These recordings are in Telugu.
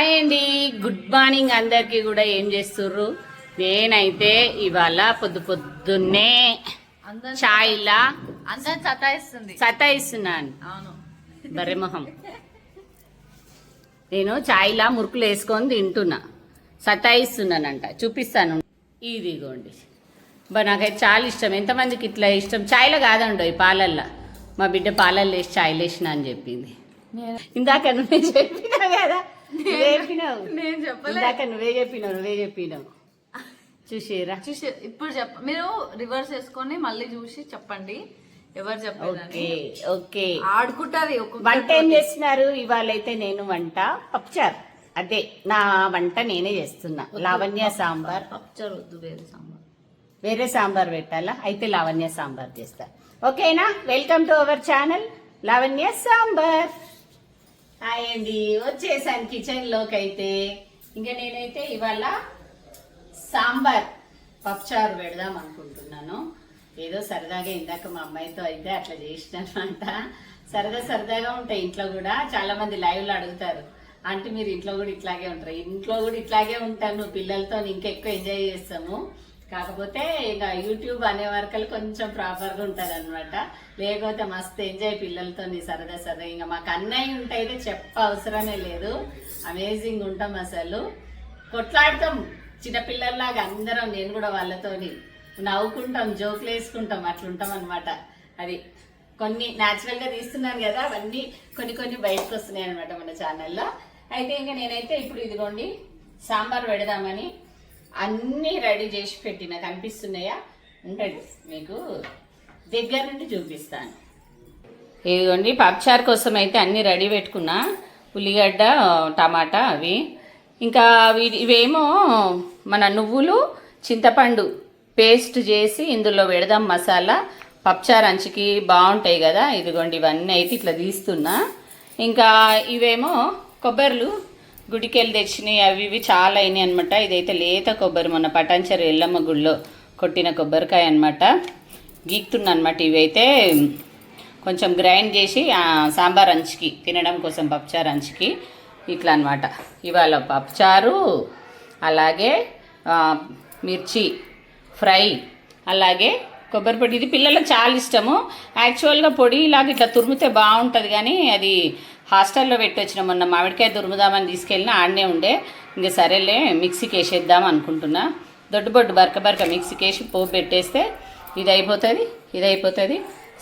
హాయ్ అండి. గుడ్ మార్నింగ్ అందరికీ కూడా ఏం చేస్తుర్రు? నేనైతే ఇవాళ పొద్దు పొద్దున్నే ఛాయ్లా అందరం సతాయిస్తుంది. సతాయిస్తున్నాను. బర్రెమొహం నేను ఛాయ్లా మురుకులు వేసుకొని తింటున్నా. సతాయిస్తున్నానంట. చూపిస్తాను. ఇదిగోండి. బా నాకైతే చాలా ఇష్టం. ఎంతమందికి ఇట్లా ఇష్టం? ఛాయ్లో కాదండి ఈ పాలల్లో. మా బిడ్డ పాలల్లో వేసి ఛాయ్లు వేసిన అని చెప్పింది. నేను ఇందాక నువ్వే చెప్పినావు కదా. నువ్వే చెప్పినావు. నేను చెప్పలే. ఇందాక నువ్వే చెప్పినావు నువ్వే చెప్పినావు. చూసిరా చూసి ఇప్పుడు చెప్ప మీరు రివర్స్ వేసుకొని మళ్ళీ చూసి చెప్పండి. ఎవరు ఓకే చెప్పలేదని ఓకే ఆడుకుంటారు వంట ఏం చేస్తున్నారు? ఇవాళ అయితే నేను వంట పప్పుచారు. అదే నా వంట నేనే చేస్తున్నా. లావణ్య సాంబార్. పప్చర్ వద్దు వేరే సాంబార్. వేరే సాంబార్ పెట్టాలా? అయితే లావణ్య సాంబార్ చేస్తా. ఓకేనా? Welcome to our channel Lavanya Sambar. Hi అండి. వచ్చేసాను కిచెన్లోకి అయితే ఇంకా నేనైతే ఇవాళ సాంబార్ పప్పుచారు పెడదాం అనుకుంటున్నాను. ఏదో సరదాగా ఇందాక మా అమ్మాయితో అయితే అట్లా చేసినమాట సరదా సరదాగా ఉంటాయి ఇంట్లో కూడా. చాలా మంది అడుగుతారు అంటే మీరు ఇంట్లో కూడా ఇట్లాగే ఉంటారు? ఇంట్లో కూడా ఇట్లాగే ఉంటాను. పిల్లలతో ఇంకెక్కువ ఎంజాయ్ చేస్తాము. కాకపోతే ఇక యూట్యూబ్ అనే వరకు కొంచెం ప్రాపర్గా ఉంటుంది అనమాట లేకపోతే మస్తు ఎంజాయ్ పిల్లలతో సరదా సరదా. ఇంకా మాకు అన్నయ్య ఉంటే అయితే చెప్ప అవసరమే లేదు. అమేజింగ్ ఉంటాం అసలు. కొట్లాడతాం. చిన్నపిల్లల్లాగా అందరం నేను కూడా వాళ్ళతోని. నవ్వుకుంటాం జోకులు వేసుకుంటాం అట్లుంటాం అనమాట అది కొన్ని న్యాచురల్గా తీస్తున్నాను కదా అవన్నీ కొన్ని కొన్ని బయటకు వస్తున్నాయి అనమాట మన ఛానల్లో అయితే ఇంకా నేనైతే ఇప్పుడు ఇదిగోండి సాంబార్ పెడదామని అన్నీ రెడీ చేసి పెట్టిన కనిపిస్తున్నాయా? ఉండండి మీకు దగ్గర నుండి చూపిస్తాను. ఇదిగోండి పప్చార్ కోసం అయితే అన్నీ రెడీ పెట్టుకున్నా. ఉల్లిగడ్డ టమాటా అవి. ఇంకా ఇవేమో మన నువ్వులు చింతపండు పేస్ట్ చేసి ఇందులో పెడదాం మసాలా. పప్చార్ అంచుకి బాగుంటాయి కదా ఇదిగోండి ఇవన్నీ అయితే ఇట్లా తీస్తున్నా. ఇంకా ఇవేమో కొబ్బరిలు గుడికెళ్ళి తెచ్చినాయి అవి ఇవి చాలా అయినాయి అనమాట ఇదైతే లేత కొబ్బరి మొన్న పటాంచరి ఎల్లమ్మ గుడిలో కొట్టిన కొబ్బరికాయ అనమాట గీక్తున్నమాట ఇవైతే. కొంచెం గ్రైండ్ చేసి సాంబార్ అంచుకి తినడం కోసం పప్పుచారు అంచుకి ఇట్లా అనమాట ఇవాళ పప్పుచారు అలాగే మిర్చి ఫ్రై అలాగే కొబ్బరి పొడి. ఇది పిల్లలకు చాలా ఇష్టము. యాక్చువల్గా పొడి ఇలాగ ఇట్లా తురిమితే బాగుంటుంది కానీ అది హాస్టల్లో పెట్టి వచ్చిన మొన్న మామిడికాయ దురుముదామని తీసుకెళ్ళినా ఆడనే ఉండే. ఇంకా సరేలే మిక్సీకి వేసేద్దాం అనుకుంటున్నా. దొడ్డు బొడ్డు బరక బరక మిక్సీకి వేసి పోపు పెట్టేస్తే ఇది అయిపోతుంది ఇది అయిపోతుంది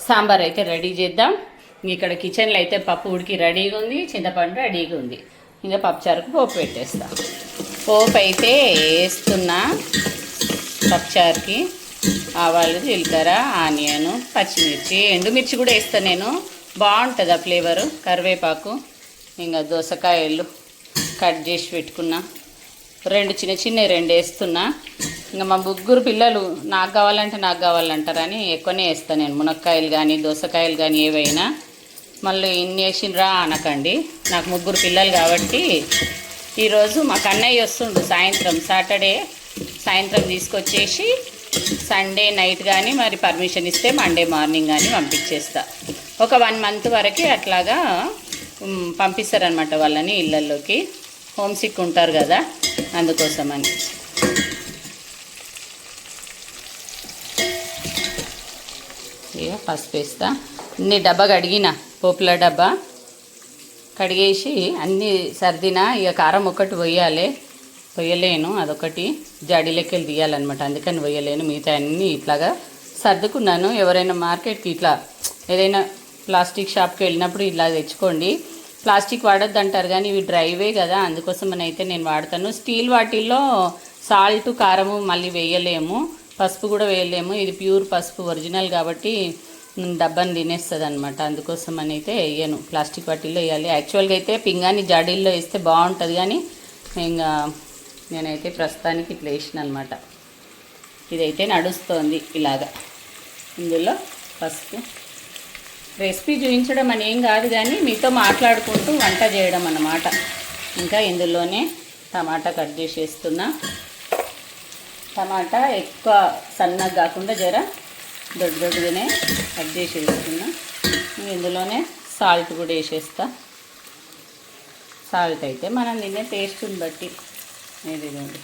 సాంబార్ అయితే రెడీ చేద్దాం. ఇక్కడ కిచెన్లో అయితే పప్పు ఉడికి రెడీగా ఉంది చింతపండు రెడీగా ఉంది. ఇంకా పప్పుచారుకు పోపు పెట్టేస్తా. పోపు అయితే వేస్తున్నా పప్పుచారుకి. ఆవాలు జీలకర్ర ఆనియన్ పచ్చిమిర్చి ఎండుమిర్చి కూడా వేస్తాను నేను. బాగుంటుంది ఆ ఫ్లేవరు. కరివేపాకు ఇంకా దోసకాయలు కట్ చేసి పెట్టుకున్నా. రెండు చిన్న చిన్న రెండు వేస్తున్నా. ఇంకా మా ముగ్గురు పిల్లలు నాకు కావాలంటే నాకు కావాలంటారని ఎక్కువనే వేస్తాను నేను. మునక్కాయలు కానీ దోసకాయలు కానీ ఏవైనా మళ్ళీ ఇన్ని వేసినరా అనకండి. నాకు ముగ్గురు పిల్లలు కాబట్టి ఈరోజు మా కన్నయ్య వస్తుండు సాయంత్రం. సాటర్డే సాయంత్రం తీసుకొచ్చేసి సండే నైట్ కానీ మరి పర్మిషన్ ఇస్తే మండే మార్నింగ్ కానీ పంపించేస్తా. ఒక వన్ మంత్ వరకు అట్లాగా పంపిస్తారనమాట వాళ్ళని ఇళ్ళల్లోకి హోమ్ సిక్ ఉంటారు కదా అందుకోసమని. ఇక పసుపు వేస్తా. అన్ని డబ్బా కడిగిన పోపుల డబ్బా. కడిగేసి అన్నీ సర్దిన ఇక కారం ఒకటి పొయ్యాలి పొయ్యలేను అదొకటి. జాడీ లెక్కలు తీయాలన్నమాట అందుకని పొయ్యలేను మిగతా అన్నీ ఇట్లాగా సర్దుకున్నాను. ఎవరైనా మార్కెట్కి ఇట్లా ఏదైనా ప్లాస్టిక్ షాప్కి వెళ్ళినప్పుడు ఇలా తెచ్చుకోండి. ప్లాస్టిక్ వాడొద్దు అంటారు కానీ ఇవి డ్రైవే కదా అందుకోసం అయితే నేను వాడతాను. స్టీల్ వాటిల్లో సాల్ట్ కారము మళ్ళీ వేయలేము. పసుపు కూడా వేయలేము. ఇది ప్యూర్ పసుపు ఒరిజినల్ కాబట్టి డబ్బాని తినేస్తుంది అనమాట అందుకోసం అని అయితే వేయను. ప్లాస్టిక్ వాటిల్లో వేయాలి. యాక్చువల్గా అయితే పింగాని జాడీల్లో వేస్తే బాగుంటుంది కానీ ఇంకా నేనైతే ప్రస్తుతానికి ఇట్లా వేసిన అనమాట ఇదైతే నడుస్తోంది ఇలాగా. ఇందులో పసుపు. రెసిపీ చూపించడం అని ఏం కాదు కానీ మీతో మాట్లాడుకుంటూ వంట చేయడం అన్నమాట. ఇంకా ఇందులోనే టమాటా కట్ చేసేస్తున్నా. టమాటా ఎక్కువ సన్నగా కాకుండా జర దొడ్డు దొడ్డుగానే కట్ చేసి వేస్తున్నా ఇందులోనే సాల్ట్ కూడా వేసేస్తా. సాల్ట్ అయితే మనం తినే టేస్ట్ని బట్టి. ఇదిగోండి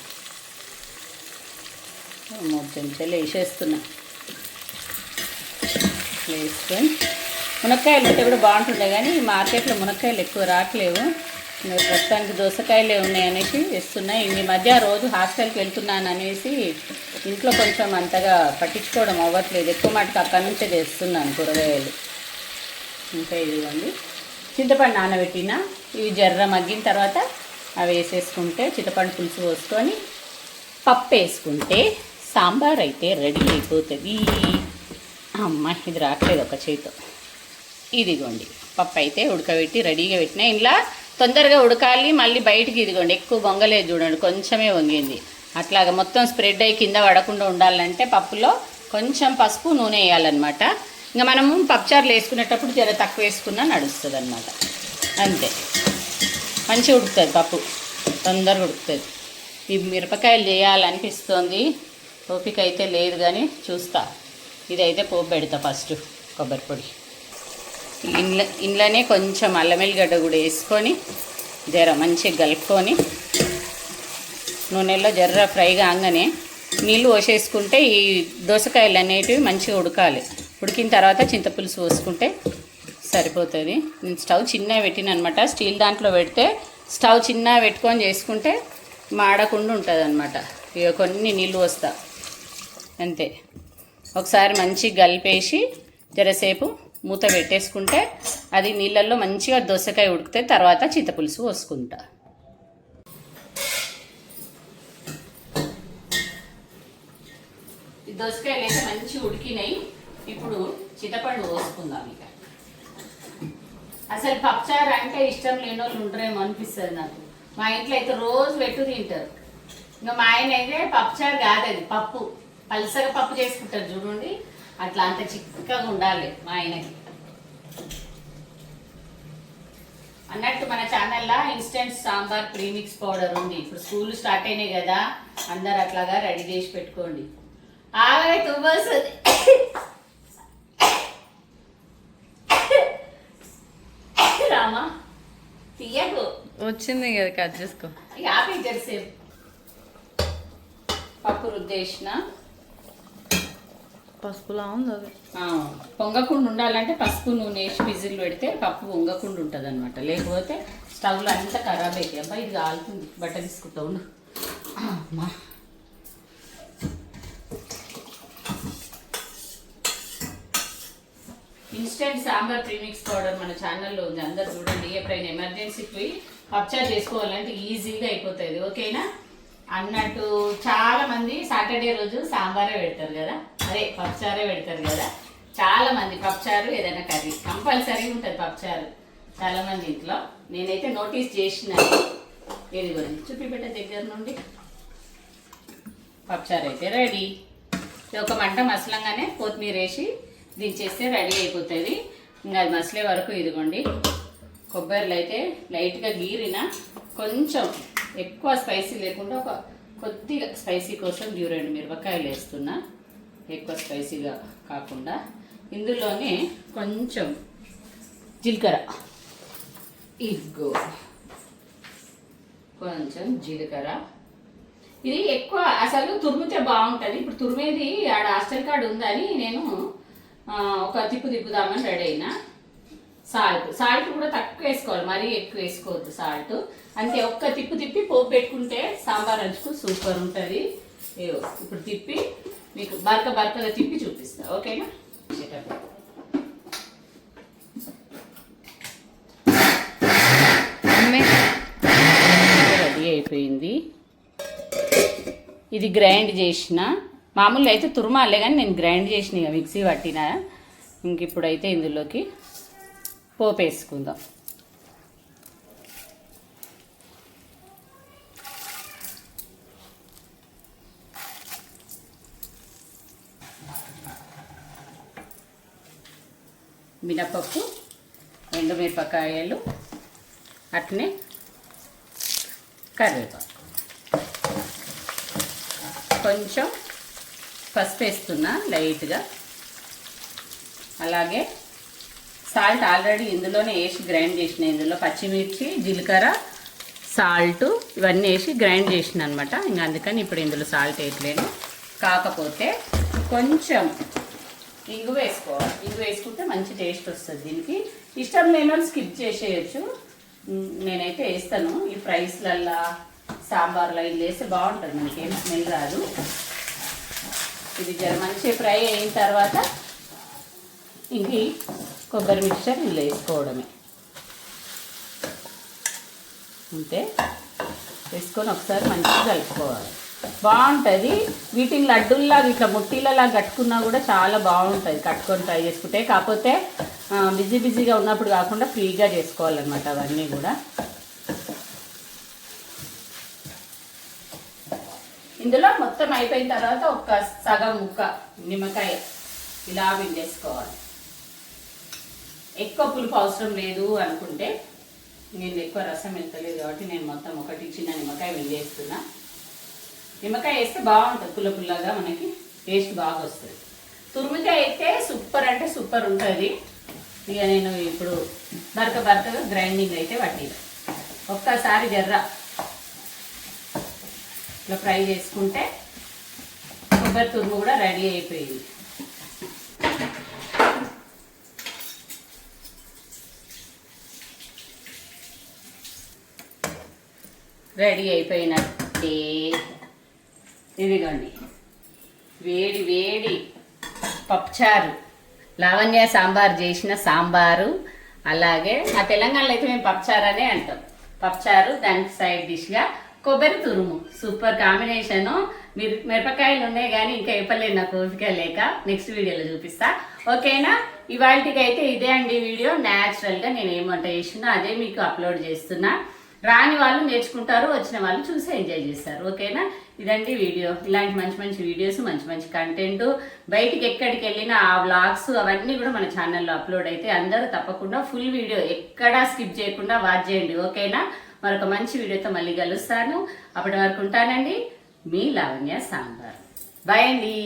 మూడు చెంచాలు వేసేస్తున్నా. వేసుకొని మునక్కాయలు ఉంటే కూడా బాగుంటుండే కానీ ఈ మార్కెట్లో మునక్కాయలు ఎక్కువ రావట్లేవు. ప్రస్తుతానికి దోసకాయలే ఉన్నాయి అనేసి వేస్తున్నాయి ఈ మధ్య రోజు హాస్టల్కి వెళ్తున్నాను అనేసి ఇంట్లో కొంచెం అంతగా పట్టించుకోవడం అవ్వట్లేదు. ఎక్కువ మటుకు అక్కడి నుంచే తెస్తున్నాను కూరగాయలు. ఇంకా ఇదిగోండి. చింతపండు నానబెట్టిన. ఇవి జర్ర మగ్గిన తర్వాత అవి వేసేసుకుంటే చింతపండు పులుసు పోసుకొని పప్పు వేసుకుంటే సాంబార్ అయితే రెడీ అయిపోతుంది. అమ్మ ఇది రావట్లేదు ఒక చేతితో. ఇదిగోండి. పప్పు అయితే ఉడకబెట్టి రెడీగా పెట్టిన. ఇలా తొందరగా ఉడకాలి మళ్ళీ బయటికి ఇదిగోండి. ఎక్కువ వంగలేదు చూడండి కొంచెమే వంగింది అట్లాగా మొత్తం స్ప్రెడ్ అయ్యి కింద పడకుండా ఉండాలంటే పప్పులో కొంచెం పసుపు నూనె వేయాలన్నమాట. ఇంకా మనము పప్పుచారులు వేసుకునేటప్పుడు జర తక్కువ వేసుకున్నా నడుస్తుంది అనమాట అంతే. మంచిగా ఉడుకుతుంది పప్పు. తొందరగా ఉడుకుతుంది. ఈ మిరపకాయలు చేయాలనిపిస్తుంది. ఓపిక అయితే లేదు కానీ చూస్తా. ఇదైతే పోపు పెడతా ఫస్ట్ కొబ్బరి పొడి. ఇంట్లో ఇంట్లోనే కొంచెం అల్లం వెల్లిగడ్డ కూడా వేసుకొని జర మంచిగా కలుపుకొని నూనెలో జర్ర ఫ్రై కాగానే నీళ్ళు పోసేసుకుంటే ఈ దోసకాయలు అనేటివి మంచిగా ఉడకాలి. ఉడికిన తర్వాత చింతపులుసు పోసుకుంటే సరిపోతుంది. నేను స్టవ్ చిన్నగా పెట్టిన అనమాట స్టీల్ దాంట్లో పెడితే స్టవ్ చిన్నగా పెట్టుకొని చేసుకుంటే మాడకుండా ఉంటుంది అనమాట ఇక కొన్ని నీళ్ళు పోస్తా. అంతే. ఒకసారి మంచిగా కలిపేసి జరసేపు మూత పెట్టేసుకుంటే అది నీళ్ళల్లో మంచిగా దోసకాయ ఉడికితే తర్వాత చింతపులుసు పోసుకుంటా. ఈ దోసకాయలు అయితే మంచిగా ఉడికినాయి. ఇప్పుడు చింతపండు పోసుకుందాం ఇక. అసలు పప్పుచారు అంటే ఇష్టం లేని వాళ్ళు ఉండరేమో అనిపిస్తుంది నాకు. మా ఇంట్లో అయితే రోజు పెట్టు తింటారు. ఇంకా మా ఆయన అయితే పప్పుచారు కాదు అది పప్పు. పల్సగా పప్పు చేసుకుంటారు చూడండి. అట్లా అంత చిక్కగా ఉండాలి మా ఆయనకి. అన్నట్టు మన ఛానల్లో ఇన్స్టెంట్ సాంబార్ ప్రీమిక్స్ పౌడర్ ఉంది. ఇప్పుడు స్కూల్ స్టార్ట్ అయినాయి కదా అందరు అట్లాగా రెడీ చేసి పెట్టుకోండి. ఆగే తువ్వస్తుంది రామా తీయకు. వచ్చింది కదా కట్ చేసుకో. ఆపి జరిసేపు పప్పు రుద్దేసిన పసుపులా ఉంది అది. పొంగకుండా ఉండాలంటే పసుపు నూనె వేసి విజిల్ పెడితే పప్పు పొంగకుండా ఉంటుంది అనమాట లేకపోతే స్టవ్లో అంతా ఖరాబ్ అయితే అబ్బా ఇది కాలుతుంది బట్ట తీసుకుంటా ఉండు. అమ్మా. ఇన్స్టెంట్ సాంబార్ ప్రీమిక్స్ పౌడర్ మన ఛానల్లో ఉంది. అందరు చూడండి ఎప్పుడైనా ఎమర్జెన్సీకి పప్చార్ చేసుకోవాలంటే ఈజీగా అయిపోతుంది. ఓకేనా? అన్నట్టు చాలా మంది సాటర్డే రోజు సాంబారే పెడతారు కదా? అదే పప్పుచారే పెడతారు కదా. చాలా మంది పప్పుచారు ఏదైనా కర్రీ. కంపల్సరీ ఉంటుంది పప్పుచారు. చాలా మంది ఇంట్లో. నేనైతే నోటీస్ చేసినాను ఇదిగోండి చూపిపెట్టే దగ్గర నుండి. పప్పుచారు అయితే రెడీ. ఒక మంట మసలంగానే కొత్తిమీర వేసి దించేస్తే రెడీ అయిపోతుంది. ఇంకా అది మసలే వరకు ఇదిగోండి. కొబ్బరిలో అయితే లైట్గా గీరిన కొంచెం ఎక్కువ స్పైసీ లేకుండా ఒక కొద్దిగా స్పైసీ కోసం రెండు మిరపకాయలు వేస్తున్నా. ఎక్కువ స్పైసీగా కాకుండా ఇందులోనే కొంచెం జీలకర్ర. ఇగ్గో కొంచెం జీలకర్ర. ఇది ఎక్కువ అసలు తురిమితే బాగుంటుంది. ఇప్పుడు తురిమేది ఆడ హాస్టల్ కార్డు ఉందని నేను ఒక తిప్పు తిప్పుదామని రెడీ అయినా. సాల్ట్. సాల్ట్ కూడా తక్కువ వేసుకోవాలి. మరీ ఎక్కువ వేసుకోవద్దు సాల్ట్. అంతే ఒక్క తిప్పు తిప్పి పోపు పెట్టుకుంటే సాంబార్ అంచుకు సూపర్ ఉంటుంది. ఇప్పుడు తిప్పి మీకు బరక బరకగా తిప్పి చూపిస్తా ఓకేనా? చేసేటప్పుడు. రెడీ అయిపోయింది. ఇది గ్రైండ్ చేసిన. మామూలుగా అయితే తురుమాలే కానీ నేను గ్రైండ్ చేసిన మిక్సీ పట్టిన. ఇంక ఇప్పుడైతే ఇందులోకి పోపు మినపప్పు ఎండుమిరపకాయలు అట్నే కరివేపాకు. కొంచెం పసుపు వేస్తున్నా లైట్గా. అలాగే సాల్ట్ ఆల్రెడీ ఇందులోనే వేసి గ్రైండ్ చేసిన ఇందులో పచ్చిమిర్చి జీలకర్ర సాల్ట్ ఇవన్నీ వేసి గ్రైండ్ చేసిన అనమాట ఇంకా అందుకని ఇప్పుడు ఇందులో సాల్ట్ వేయట్లేను కాకపోతే కొంచెం ఇంగు వేసుకోవాలి ఇంగు వేసుకుంటే మంచి టేస్ట్ వస్తుంది దీనికి. ఇష్టం లేని వాళ్ళు స్కిప్ చేసేయచ్చు. నేనైతే వేస్తాను. ఈ ఫ్రైస్లల్లా సాంబార్లో ఇది వేస్తే బాగుంటుంది. మనకి ఏం స్మెల్ రాదు. ఇది జర మంచి ఫ్రై అయిన తర్వాత ఇంకి కొబ్బరి మిక్చర్ ఇల్లు వేసుకోవడమే. అంతే. వేసుకొని ఒకసారి మంచిగా కలుపుకోవాలి. బాగుంటుంది. వీటిని లడ్డూల్లాగా ఇట్లా ముట్టిలలా కట్టుకున్నా కూడా చాలా బాగుంటుంది. కట్టుకొని ట్రై చేసుకుంటే. కాకపోతే బిజీ బిజీగా ఉన్నప్పుడు కాకుండా ఫ్రీగా చేసుకోవాలన్నమాట అవన్నీ కూడా. ఇందులో మొత్తం అయిపోయిన తర్వాత ఒక సగం ముక్క నిమ్మకాయ ఇలా పిండేసుకోవాలి. ఎక్కువ పులుపు అవసరం లేదు అనుకుంటే నేను ఎక్కువ రసం వెళ్తలేదు కాబట్టి నేను మొత్తం ఒకటి చిన్న నిమ్మకాయ పిండేస్తున్నా. నిమ్మకాయ వేస్తే బాగుంటుంది పుల్ల పుల్లగా మనకి టేస్ట్ బాగా వస్తుంది. తురుమికాయ అయితే సూపర్ అంటే సూపర్ ఉంటుంది. ఇక నేను ఇప్పుడు బరక బరకగా గ్రైండింగ్ అయితే పట్టిన ఒక్కసారి జర్ర. ఇట్లా ఫ్రై చేసుకుంటే కొబ్బరి తురుము కూడా రెడీ అయిపోయింది. రెడీ అయిపోయినట్టే. ఇదిగోండి. వేడి వేడి పప్పుచారు లావణ్య సాంబార్ చేసిన సాంబారు అలాగే మా తెలంగాణలో అయితే మేము పప్పుచారు అనే అంటాం. పప్పుచారు దానికి సైడ్ డిష్గా కొబ్బరి తురుము. సూపర్ కాంబినేషను మీరు మిరపకాయలు ఉన్నాయి కానీ ఇంకా ఇవ్వలేదు నాకు ఓపిక లేక. నెక్స్ట్ వీడియోలో చూపిస్తా. ఓకేనా? ఇవాళకి అయితే ఇదే అండి వీడియో. న్యాచురల్గా నేను ఏం వంట చేసినా అదే మీకు అప్లోడ్ చేస్తున్నా. రాని వాళ్ళు నేర్చుకుంటారు వచ్చిన వాళ్ళు చూసి ఎంజాయ్ చేస్తారు. ఓకేనా? ఇదండి వీడియో. ఇలాంటి మంచి మంచి వీడియోస్ మంచి మంచి కంటెంట్ బయటికి ఎక్కడికి వెళ్ళినా ఆ వ్లాగ్స్ అవన్నీ కూడా మన ఛానల్లో అప్లోడ్ అయితే అందరూ తప్పకుండా ఫుల్ వీడియో ఎక్కడా స్కిప్ చేయకుండా వాచ్ చేయండి. ఓకేనా? మరొక మంచి వీడియోతో మళ్ళీ కలుస్తాను. అప్పటి వరకు ఉంటానండి. మీ లావణ్య సాంబార్. బాయ్ అండి.